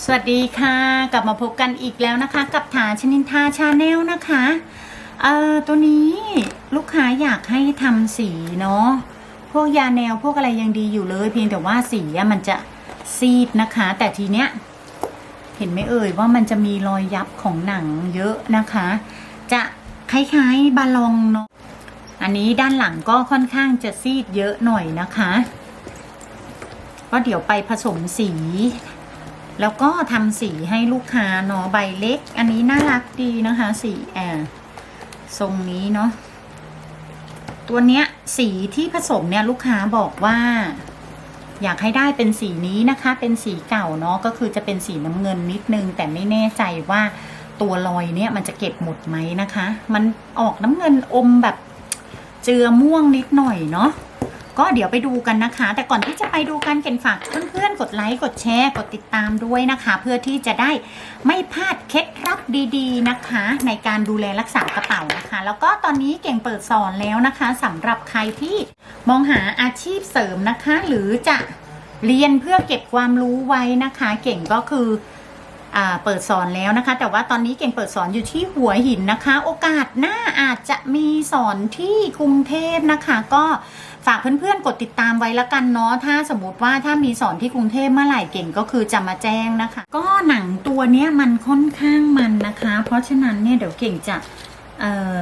สวัสดีค่ะ กลับมาพบกันอีกแล้วนะคะ กับฐานชนินทาชาแนลนะคะเอ่อตัวนี้ลูกค้าอยากให้ทำสีเนาะพวกยาแนวพวกอะไรยังดีอยู่เลย เพียงแต่ว่าสีมันจะซีดนะคะ แต่ทีเนี้ยเห็นไหมเอ่ยว่ามันจะมีรอยยับของหนังเยอะนะคะ จะคล้ายๆบาลองเนาะอันนี้ด้านหลังก็ค่อนข้างจะซีดเยอะหน่อยนะคะก็เดี๋ยวไปผสมสี แล้วก็ทำสีให้ลูกค้าเนาะใบเล็ก อันนี้น่ารักดีนะคะสีแอบทรงนี้เนาะตัวเนี้ยสีที่ผสมเนี่ยลูกค้าบอกว่า อยากให้ได้เป็นสีนี้นะคะ เป็นสีเก่าเนาะก็คือจะเป็นสีน้ำเงินนิดนึง แต่ไม่แน่ใจว่าตัวรอยเนี่ยมันจะเก็บหมดไหมนะคะ มันออกน้ำเงินอมแบบเจือม่วงนิดหน่อยเนาะ ก็เดี๋ยวไปดูกันนะคะ แต่ก่อนที่จะไปดูกันเก่งฝากเพื่อนๆกดไลค์กดแชร์ กดติดตามด้วยนะคะ เพื่อที่จะได้ไม่พลาดเคล็ดลับดีๆนะคะ ในการดูแลรักษากระเป๋านะคะ แล้วก็ตอนนี้เก่งเปิดสอนแล้วนะคะสำหรับใครที่มองหาอาชีพเสริมนะคะ หรือจะเรียนเพื่อเก็บความรู้ไว้นะคะ เก่งก็คือเปิดสอนแล้วนะคะ แต่ว่าตอนนี้เก่งเปิดสอนอยู่ที่หัวหินนะคะ โอกาสหน้าอาจจะมีสอนที่กรุงเทพนะคะ ก็ ฝากเพื่อนๆ กดติดตามไว้ล้วกันเนาะถ้าสมมติว่าถ้ามีสอนที่กรุงเทพเมื่อไหร่เก่งก็คือจะมาแจ้งนะคะ ก็หนังตัวเนี้ยมันค่อนข้างมันนะคะ เพราะฉะนั้นเนี่ยเดี๋ยวเก่งจะเอ่อ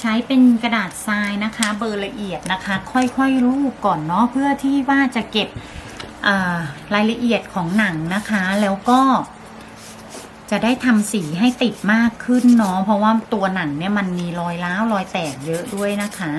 ใช้เป็นกระดาษทรายนะคะ เบอร์ละเอียดนะคะ ค่อยๆรูปก่อนเนาะเพื่อที่ว่าจะเก็บรายละเอียดของหนังนะคะ แล้วก็จะได้ทำสีให้ติดมากขึ้นเนาะเพราะว่าตัวหนังเนี่ยมันมีรอยร้าวรอยแตกเยอะด้วยนะคะ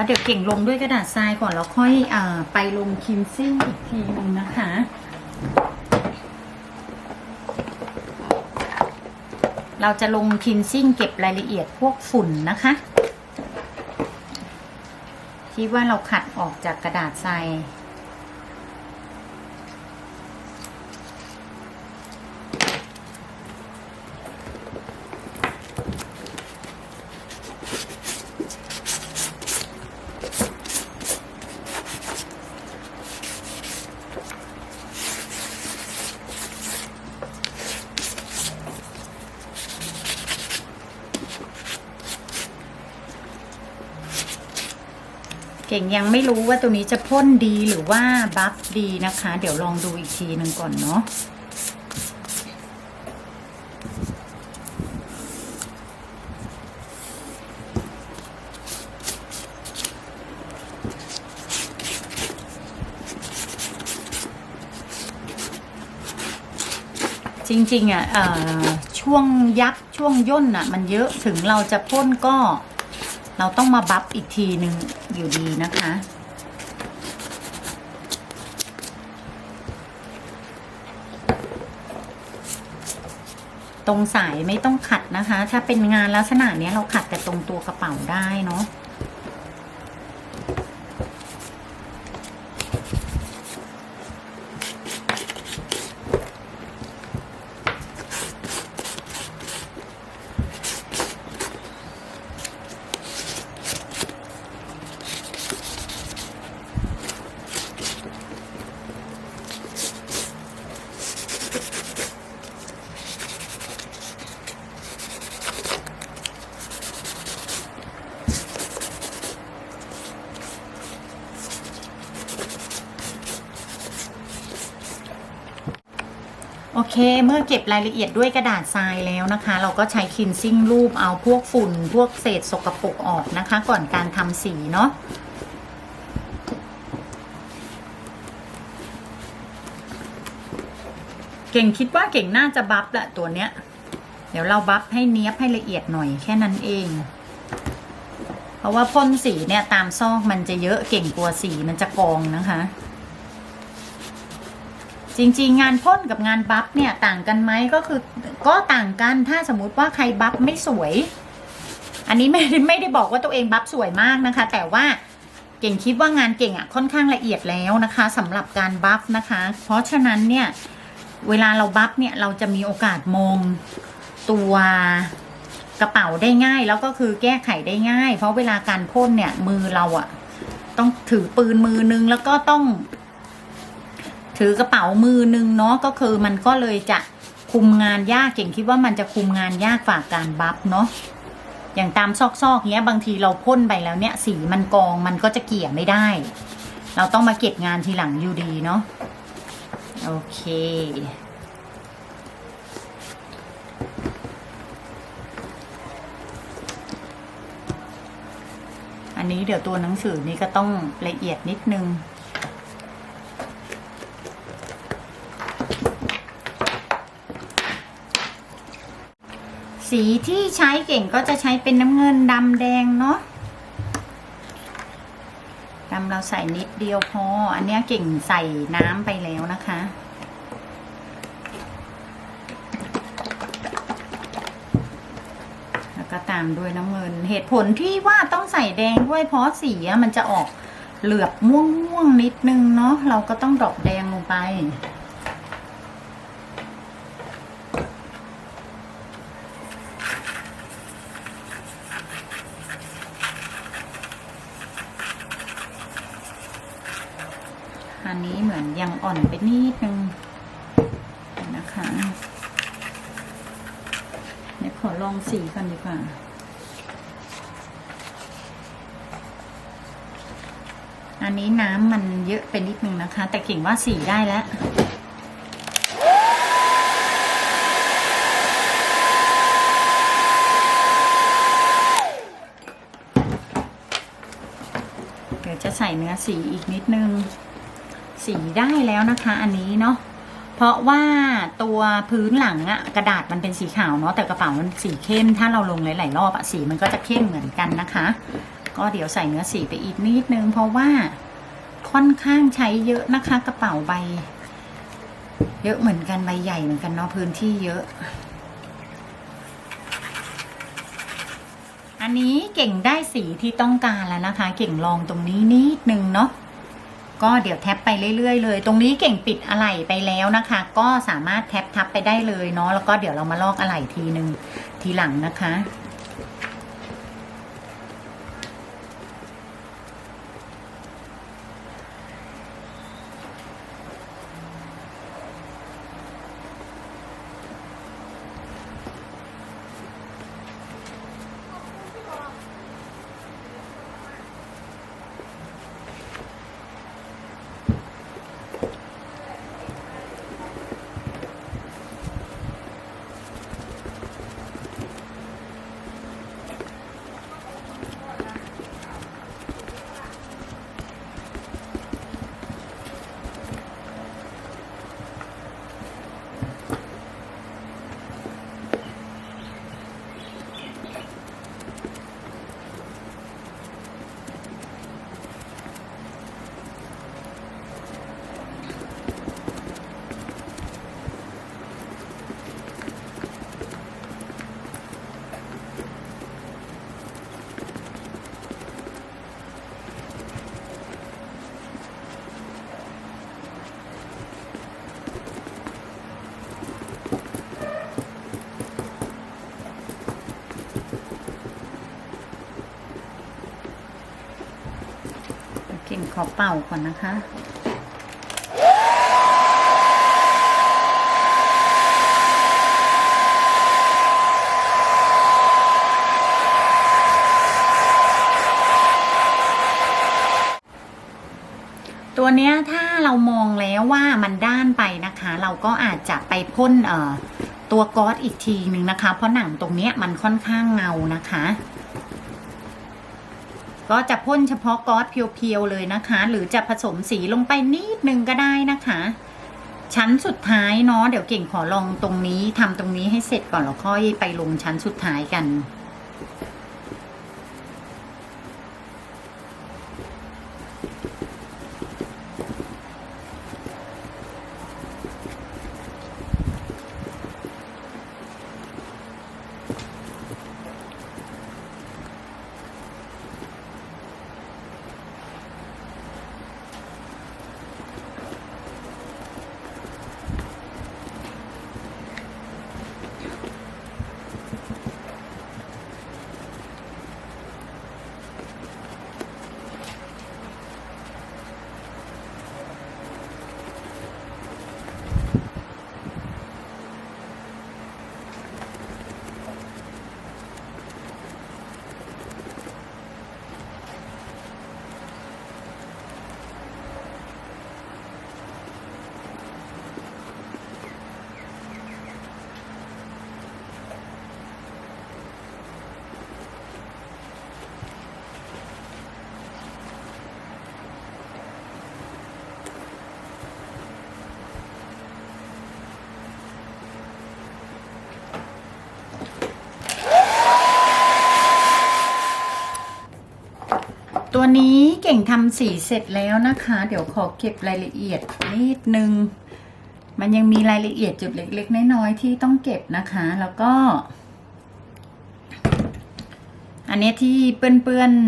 ก็เดี๋ยวเก่งลงด้วยกระดาษทรายก่อน แล้วค่อยอไปลงคิมซิ่งอีกทีนึงนะคะเราจะลงคินซิ่งเก็บรายละเอียดพวกฝุ่นนะคะ ที่ว่าเราขัดออกจากกระดาษทราย เก่งยังไม่รู้ว่าตัวนี้จะพ่นดีหรือว่าบัฟดีนะคะ เดี๋ยวลองดูอีกทีหนึ่งก่อนเนาะจริงๆอะเอ่อช่วงยับช่วงย่นอะ มันเยอะถึงเราจะพ่นก็ เราต้องมาบัฟอีกทีหนึ่ง อยู่ดีนะคะ ตรงสายไม่ต้องขัดนะคะ ถ้าเป็นงานลักษณะนี้เราขัดแต่ตรงตัวกระเป๋าได้เนาะ โอเค เมื่อเก็บรายละเอียดด้วยกระดาษทรายแล้วนะคะ เราก็ใช้คินซิ่งรูปเอาพวกฝุ่น พวกเศษสกปรกออกนะคะ ก่อนการทำสีเนาะเก่งคิดว่าเก่งน่าจะบัฟแหละตัวเนี้ย เดี๋ยวเราบัฟให้เนี้ยบให้ละเอียดหน่อยแค่นั้นเอง เพราะว่าพ่นสีเนี่ยตามซอกมันจะเยอะเก่งกลัวสีมันจะกองนะคะ จริง ๆ งานพ่นกับงานบัฟเนี่ยต่างกันไหมก็คือ ก็ต่างกันถ้าสมมุติว่าใครบัฟไม่สวย อันนี้ไม่ได้ไม่ได้บอกว่าตัวเองบัฟสวยมากนะคะ แต่ว่าเก่งคิดว่างานเก่งอะค่อนข้างละเอียดแล้วนะคะสำหรับการบัฟนะคะ เพราะฉะนั้นเนี่ยเวลาเราบัฟเนี่ยเราจะมีโอกาสมองตัวกระเป๋าได้ง่าย แล้วก็คือแก้ไขได้ง่าย เพราะเวลาการพ่นเนี่ยมือเราอะต้องถือปืนมือนึงแล้วก็ต้อง ถือกระเป๋ามือนึงเนาะก็คือมันก็เลยจะคุมงานยากเก่งคิดว่ามันจะคุมงานยากฝากการบัฟเนาะอย่างตามซอกๆเนี้ยบางทีเราพ่นไปแล้วเนี่ย สีมันกองมันก็จะเกลี่ยไม่ได้ เราต้องมาเก็บงานทีหลังอยู่ดีเนาะโอเคอันนี้เดี๋ยวตัวหนังสือนี้ก็ต้องละเอียดนิดนึง สีที่ใช้เก่งก็จะใช้เป็นน้ำเงินดำแดงเนาะดำเราใส่นิดเดียวพอ อันเนี้ยเก่งใส่น้ำไปแล้วนะคะ แล้วก็ตามด้วยน้ำเงิน เหตุผลที่ว่าต้องใส่แดงด้วยเพราะสีมันจะออกเหลือบม่วงๆนิดนึงเนาะ เราก็ต้องดรอปแดงลงไป อันนี้เหมือนยังอ่อนไปนิดนึงนะคะเดี๋ยวขีกันดีกว่า อันนี้น้ำมันเยอะไปนิดนึงนะคะ แต่เก่งว่าสีได้แล้วเดี๋ยวจะใส่เนื้อสีอีกนิดนึง สีได้แล้วนะคะ อันนี้เนาะ เพราะว่าตัวพื้นหลังอะกระดาษมันเป็นสีขาวเนาะแต่กระเป๋ามันสีเข้ม ถ้าเราลงหลายๆรอบอะสีมันก็จะเข้มเหมือนกันนะคะ ก็เดี๋ยวใส่เนื้อสีไปอีกนิดนึง เพราะว่าค่อนข้างใช้เยอะนะคะ กระเป๋าใบ เยอะเหมือนกันใบใหญ่เหมือนกันเนาะพื้นที่เยอะ อันนี้เก่งได้สีที่ต้องการแล้วนะคะ เก่งลองตรงนี้นิดนึงเนาะ ก็เดี๋ยวแท็บไปเรื่อยๆเลย ตรงนี้เก่งปิดอะไหล่ไปแล้วนะคะ ก็สามารถแท็บทับไปได้เลยเนาะแล้วก็เดี๋ยวเรามาลอกอะไหล่ทีหนึ่งทีหลังนะคะ อเป่าก่อนนะคะตัวเนี้ยถ้าเรามองแล้วว่ามันด้านไปนะคะ เราก็อาจจะไปพ่นเอ่อตัวก๊อซอีกทีหนึ่งนะคะ เพราะหนังตรงเนี้ยมันค่อนข้างเงานะคะ ก็จะพ่นเฉพาะก๊อซเพียวๆเลยนะคะ หรือจะผสมสีลงไปนิดนึงก็ได้นะคะ ชั้นสุดท้ายเนาะเดี๋ยวเก่งขอลองตรงนี้ทำตรงนี้ให้เสร็จก่อนแล้วค่อยไปลงชั้นสุดท้ายกัน ตัวนี้เก่งทำสีเสร็จแล้วนะคะ เดี๋ยวขอเก็บรายละเอียดนิดนึง มันยังมีรายละเอียดจุดเล็ก ๆ น้อยๆที่ต้องเก็บนะคะ แล้วก็ อันนี้ที่เปื้อนๆ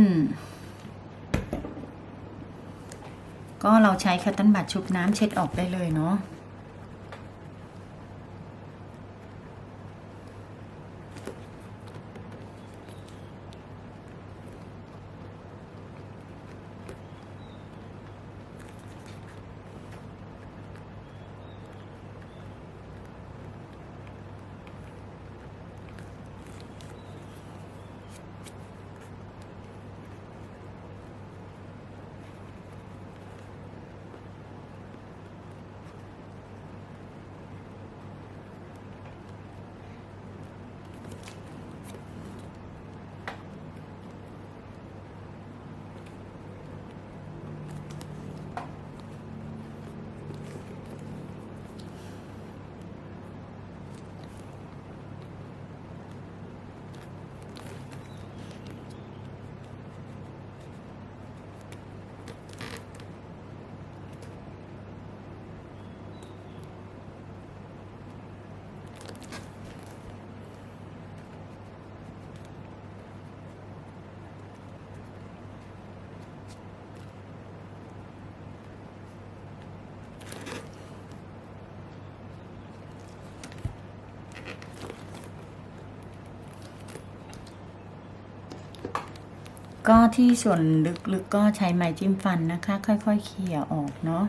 ก็เราใช้คัตตันบัตชุบน้ำเช็ดออกได้เลยเนาะ ก็ที่ส่วนลึกๆก็ใช้ไม้จิ้มฟันนะคะ ค่อยๆเขี่ยออกเนาะ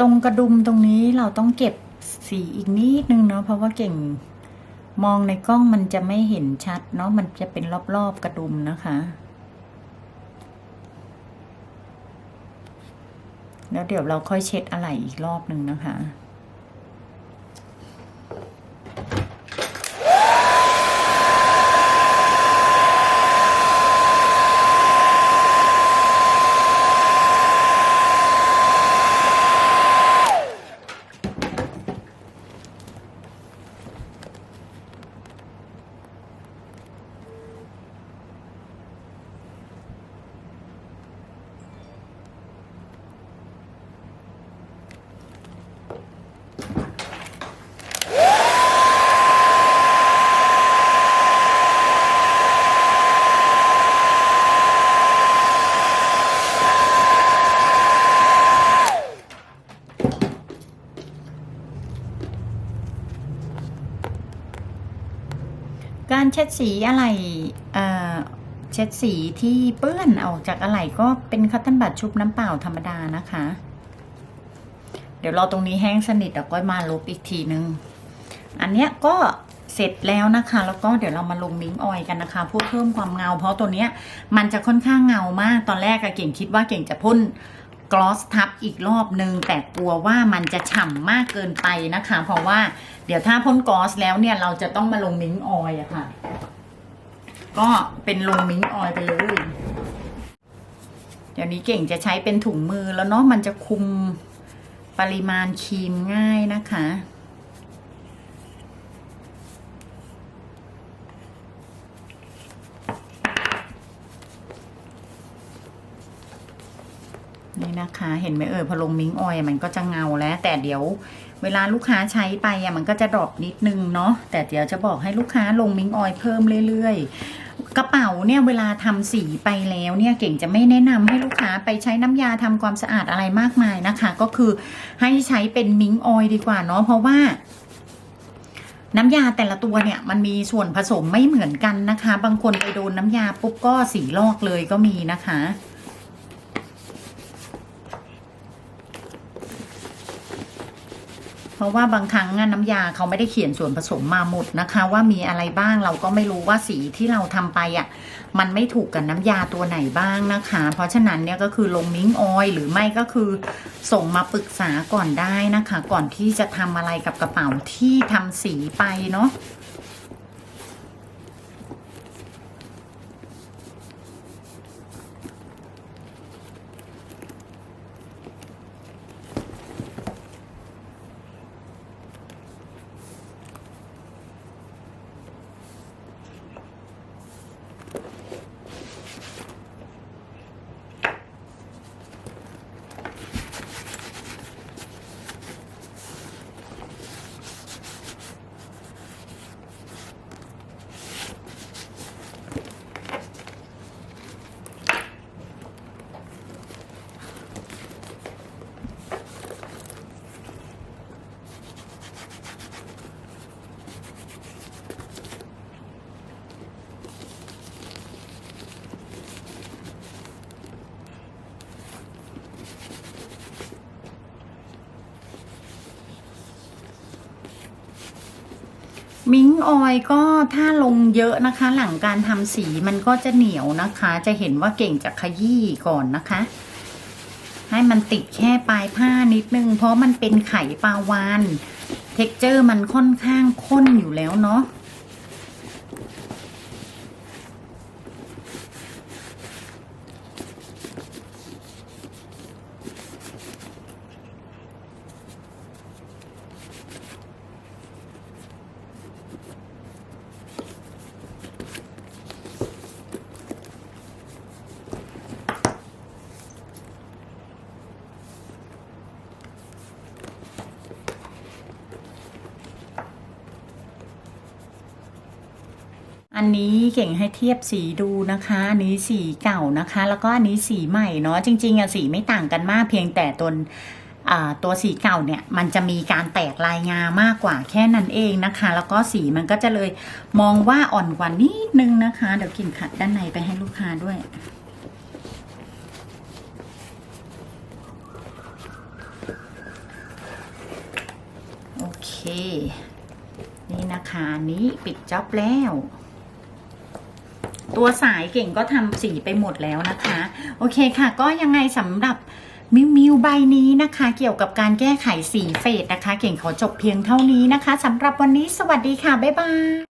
ตรงกระดุมตรงนี้เราต้องเก็บสีอีกนิดนึงเนาะเพราะว่าเก่งมองในกล้องมันจะไม่เห็นชัดเนาะมันจะเป็นรอบๆกระดุมนะคะ แล้วเดี๋ยวเราค่อยเช็ดอะไรอีกรอบหนึ่งนะคะ เช็ดสีอะไรเอ่อเช็ดสีที่เปื้อนออกจากอะไหล่ก็เป็นคัตเตันบัตชุบน้ำเปล่าธรรมดานะคะ เดี๋ยวรอตรงนี้แห้งสนิทแล้วก็มาลบอีกทีนึง อันเนี้ยก็เสร็จแล้วนะคะ แล้วก็เดี๋ยวเรามาลงมิ้งออยกันนะคะเพื่อเพิ่มความเงา เพราะตัวเนี้ยมันจะค่อนข้างเงามากตอนแรกอะเก่งคิดว่าเก่งจะพ่น กลอสทับอีกรอบนึง แต่กลัวว่ามันจะฉ่ำมากเกินไปนะคะ เพราะว่าเดี๋ยวถ้าพ่นกลอสแล้วเนี่ยเราจะต้องมาลงมิ้งออยอะค่ะ ก็เป็นลงมิ้งออยไปเลย เดี๋ยวนี้เก่งจะใช้เป็นถุงมือแล้วเนาะมันจะคุมปริมาณครีมง่ายนะคะ นะคะ เห็นไหมเอ่ยพอลงมิ้งออยมันก็จะเงาแล้ว แต่เดี๋ยวเวลาลูกค้าใช้ไปอะมันก็จะดรอปนิดนึงเนาะแต่เดี๋ยวจะบอกให้ลูกค้าลงมิ้งออยเพิ่มเรื่อยๆ กระเป๋าเนี่ยเวลาทำสีไปแล้วเนี่ยเก่งจะไม่แนะนำให้ลูกค้าไปใช้น้ำยาทำความสะอาดอะไรมากมายนะคะ ก็คือให้ใช้เป็นมิ้งออยดีกว่าเนาะเพราะว่าน้ำยาแต่ละตัวเนี่ยมันมีส่วนผสมไม่เหมือนกันนะคะ บางคนไปโดนน้ำยาปุ๊บก็สีลอกเลยก็มีนะคะ เพราะว่าบางครั้งน้ำยาเขาไม่ได้เขียนส่วนผสมมาหมดนะคะ ว่ามีอะไรบ้างเราก็ไม่รู้ว่าสีที่เราทำไปอะมันไม่ถูกกับน้ำยาตัวไหนบ้างนะคะ เพราะฉะนั้นเนี่ยก็คือลงมิ้งออยหรือไม่ก็คือส่งมาปรึกษาก่อนได้นะคะ ก่อนที่จะทำอะไรกับกระเป๋าที่ทำสีไปเนาะ มิ้งออยก็ถ้าลงเยอะนะคะ หลังการทำสีมันก็จะเหนียวนะคะ จะเห็นว่าเก่งจะขยี้ก่อนนะคะ ให้มันติดแค่ปลายผ้านิดนึง เพราะมันเป็นไข่ปลาวานเท็กเจอร์มันค่อนข้างข้นอยู่แล้วเนาะ อันนี้เก่งให้เทียบสีดูนะคะ อันนี้สีเก่านะคะ แล้วก็อันนี้สีใหม่เนาะจริง ๆอะสีไม่ต่างกันมากเพียงแต่ตัวอ่าตัวสีเก่าเนี่ยมันจะมีการแตกลายงามากกว่าแค่นั้นเองนะคะ แล้วก็สีมันก็จะเลยมองว่าอ่อนกว่านิดนึงนะคะ เดี๋ยวกิ่งขัดด้านในไปให้ลูกค้าด้วยโอเค นี่นะคะนนี้ปิดจ็อบแล้ว ตัวสายเก่งก็ทำสีไปหมดแล้วนะคะ โอเคค่ะ ก็ยังไงสำหรับมิวมิวใบนี้นะคะ เกี่ยวกับการแก้ไขสีเฟดนะคะ เก่งขอจบเพียงเท่านี้นะคะสำหรับวันนี้สวัสดีค่ะ บ๊ายบาย